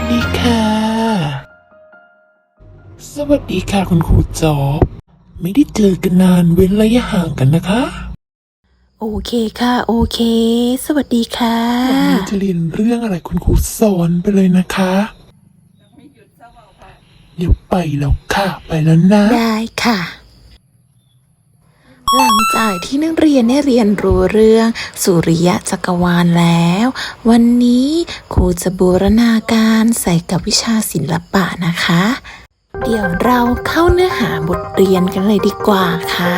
วัสดีค่ะ สวัสดีค่ะคุณครูจอบไม่ได้เจอกันนานเว้นระยะห่างกันนะคะ โอเคค่ะ โอเค สวัสดีค่ะ วันนี้จะเรียนเรื่องอะไรคุณครูสอนไปเลยนะคะ เดี๋ยวไปแล้วค่ะ ไปแล้วนะ ได้ค่ะ หลังจากที่นักเรียนได้เรียนรู้เรื่อง สุริยะจักรวาลแล้ว วันนี้ครูจะบูรณาการใส่กับวิชาศิลปะนะคะ เดี๋ยวเราเข้าเนื้อหาบทเรียนกันเลยดีกว่าค่ะ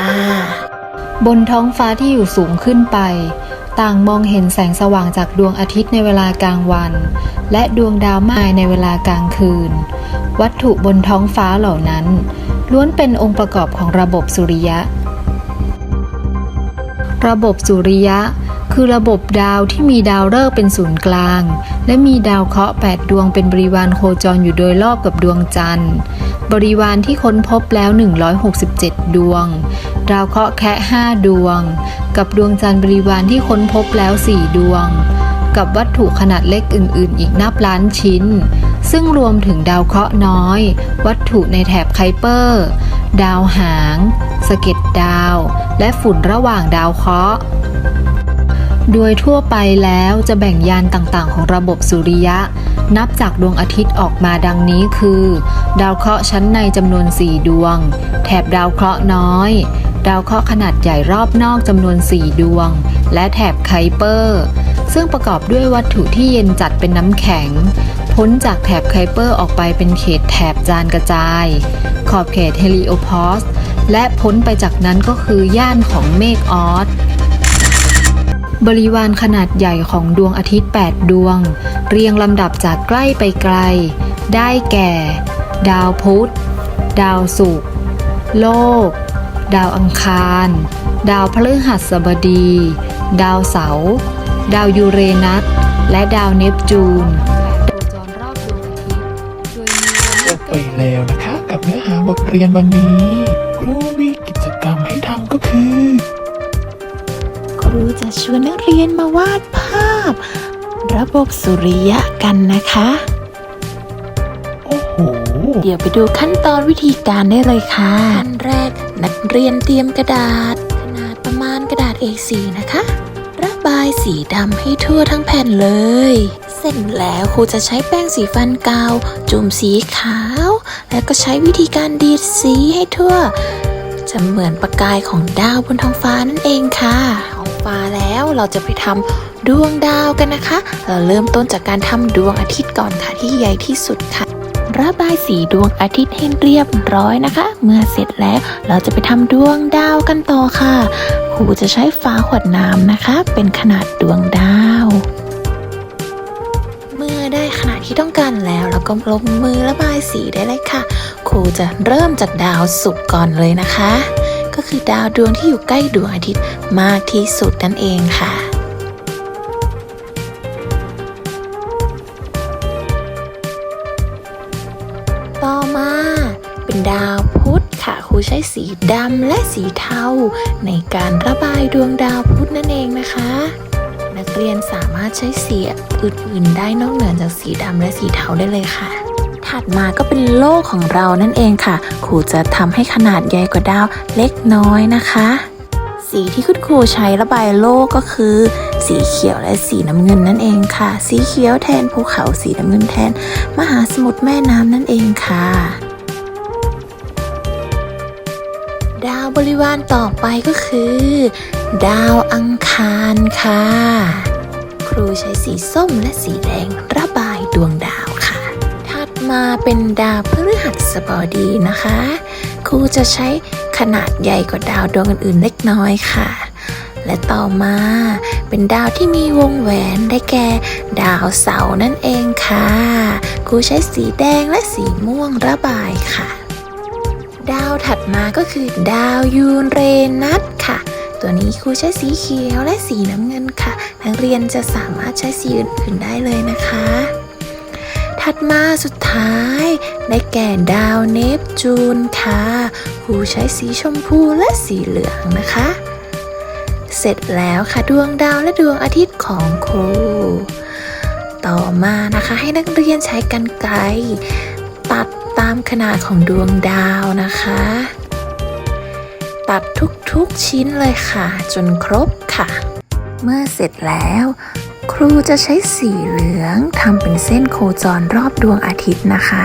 บนท้องฟ้าที่อยู่สูงขึ้นไป ต่างมองเห็นแสงสว่างจากดวงอาทิตย์ในเวลากลางวัน และดวงดาวมากมายในเวลากลางคืน วัตถุบนท้องฟ้าเหล่านั้น ล้วนเป็นองค์ประกอบของระบบสุริยะ ระบบสุริยะ คือระบบดาวที่มีดาวฤกษ์เป็นศูนย์กลาง และมีดาวเคราะห์8ดวงเป็นบริวารโคจรอยู่โดยรอบกับดวงจันทร์ บริวารที่ค้นพบแล้ว 167 ดวง ดาวเคราะห์แคะ5ดวง กับดวงจันทร์บริวารที่ค้นพบแล้ว 4 ดวง กับวัตถุขนาดเล็กอื่น ๆ อีกนับล้านชิ้น ซึ่งรวมถึงดาวเคราะห์น้อย วัตถุในแถบไคเปอร์ ดาวหางสะเก็ดดาว และฝุ่นระหว่างดาวเคราะห์ โดยทั่วไปแล้วจะแบ่งยานต่างๆ ของระบบสุริยะ นับจากดวงอาทิตย์ออกมาดังนี้คือ ดาวเคราะห์ชั้นในจำนวน 4 ดวง แถบดาวเคราะห์น้อย ดาวเคราะห์ขนาดใหญ่รอบนอกจำนวน 4 ดวง และแถบไคเปอร์ ซึ่งประกอบด้วยวัตถุที่เย็นจัดเป็นน้ำแข็ง พ้นจากแถบไคเปอร์ออกไปเป็นเขตแถบจานกระจาย ขอบเขตเฮลิโอพอสและพ้นไปจากนั้นก็คือย่านของเมฆออสบริวารขนาดใหญ่ของดวงอาทิตย์ 8 ดวง เรียงลำดับจากใกล้ไปไกล ได้แก่ ดาวพุธ ดาวศุกร์ โลก ดาวอังคาร ดาวพฤหัสบดี ดาวเสาร์ ดาวยูเรนัส และดาวเนปจูน ไปแล้วนะคะ กับเนื้อหาบทเรียนวันนี้ ครูมีกิจกรรมให้ทำก็คือ ครูจะชวนนักเรียนมาวาดภาพ ระบบสุริยะกันนะคะ โอ้โห เดี๋ยวไปดูขั้นตอนวิธีการได้เลยค่ะขั้นแรกนักเรียนเตรียมกระดาษ ขนาดประมาณกระดาษ A4 นะคะ ระบายสีดำให้ทั่วทั้งแผ่นเลย เสร็จแล้วครูจะใช้แป้งสีฟันกาว จุ่มสีขาว แล้วก็ใช้วิธีการดีดสีให้ทั่ว จะเหมือนประกายของดาวบนท้องฟ้านั่นเองค่ะท้องฟ้าแล้วเราจะไปทำดวงดาวกันนะคะ เราเริ่มต้นจากการทำดวงอาทิตย์ก่อนค่ะที่ใหญ่ที่สุดค่ะระบายสีดวงอาทิตย์ให้เรียบร้อยนะคะ เมื่อเสร็จแล้วเราจะไปทำดวงดาวกันต่อค่ะ ครูจะใช้ฝาขวดน้ำนะคะ เป็นขนาดดวงดาวาดที่ต้องการแล้วเราก็ลงมือระบายสีได้เลยค่ะ ครูจะเริ่มจากดาวศุกร์ก่อนเลยนะคะ ก็คือดาวดวงที่อยู่ใกล้ดวงอาทิตย์มากที่สุดนั่นเองค่ะต่อมาเป็นดาวพุธค่ะครูใช้สีดำและสีเทาในการระบายดวงดาวพุธนั่นเองนะคะ นักเรียนสามารถใช้สีอื่นๆ ได้นอกเหนือจากสีดำและสีเทาได้เลยค่ะ ถัดมาก็เป็นโลกของเรานั่นเองค่ะครูจะทำให้ขนาดใหญ่กว่าดาวเล็กน้อยนะคะ สีที่คุณครูใช้ระบายโลกก็คือ สีเขียวและสีน้ำเงินนั่นเองค่ะ สีเขียวแทนภูเขาสีน้ำเงินแทน มหาสมุทรแม่น้ำนั่นเองค่ะ ดาวบริวารต่อไปก็คือ ดาวอังคารค่ะ ครูใช้สีส้มและสีแดงระบายดวงดาวค่ะ ถัดมาเป็นดาวพฤหัสบดีนะคะ ครูจะใช้ขนาดใหญ่กว่าดาวดวงอื่นๆเล็กน้อยค่ะ และต่อมาเป็นดาวที่มีวงแหวนได้แก่ดาวเสาร์นั่นเองค่ะ ครูใช้สีแดงและสีม่วงระบายค่ะ ดาวถัดมาก็คือดาวยูเรนัสค่ะ ตัวนี้ครูใช้สีเขียวและสีน้ำเงินค่ะ นักเรียนจะสามารถใช้สีอื่นๆได้เลยนะคะ ถัดมาสุดท้ายได้แก่ดาวเนปจูนค่ะครูใช้สีชมพูและสีเหลืองนะคะ เสร็จแล้วค่ะดวงดาวและดวงอาทิตย์ของครู ต่อมานะคะให้นักเรียนใช้กันไกรตัด ตามขนาดของดวงดาวนะคะ ตัดทุกๆชิ้นเลยค่ะ จนครบค่ะ เมื่อเสร็จแล้ว ครูจะใช้สีเหลืองทำเป็นเส้นโคจรรอบดวงอาทิตย์นะคะ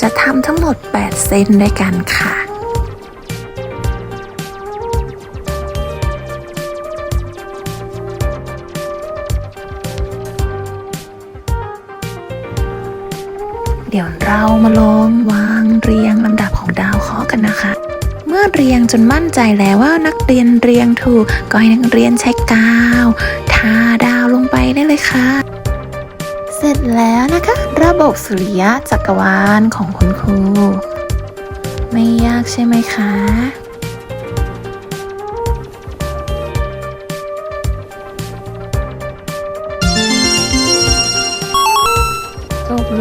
จะทำทั้งหมด 8 เส้นด้วยกันค่ะ เดี๋ยวเรามาลองวางเรียงลำดับของดาวเคราะห์กันนะคะ เมื่อเรียงจนมั่นใจแล้วว่านักเรียนเรียงถูกก็ให้นักเรียนใช้กาวทาดาวลงไปได้เลยค่ะ เสร็จแล้วนะคะ ระบบสุริยะจักรวาลของคุณครู ไม่ยากใช่ไหมคะ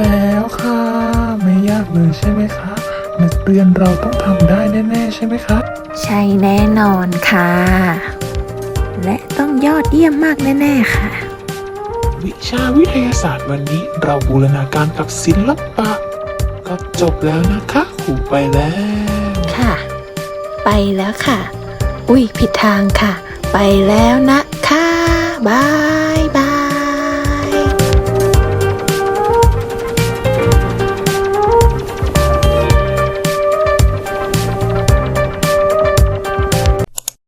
แล้วค่ะ ไม่ยากเลยใช่ไหมคะนักเรียนเราต้องทำได้แน่ๆใช่ไหมครับใช่แน่นอนค่ะ และต้องยอดเยี่ยมมากแน่ๆค่ะ วิชาวิทยาศาสตร์วันนี้เราบูรณาการกับศิลปะ ก็จบแล้วนะคะครูไปแล้ว ค่ะ ไปแล้วค่ะ อุ้ยผิดทางค่ะ ไปแล้วนะคะบาย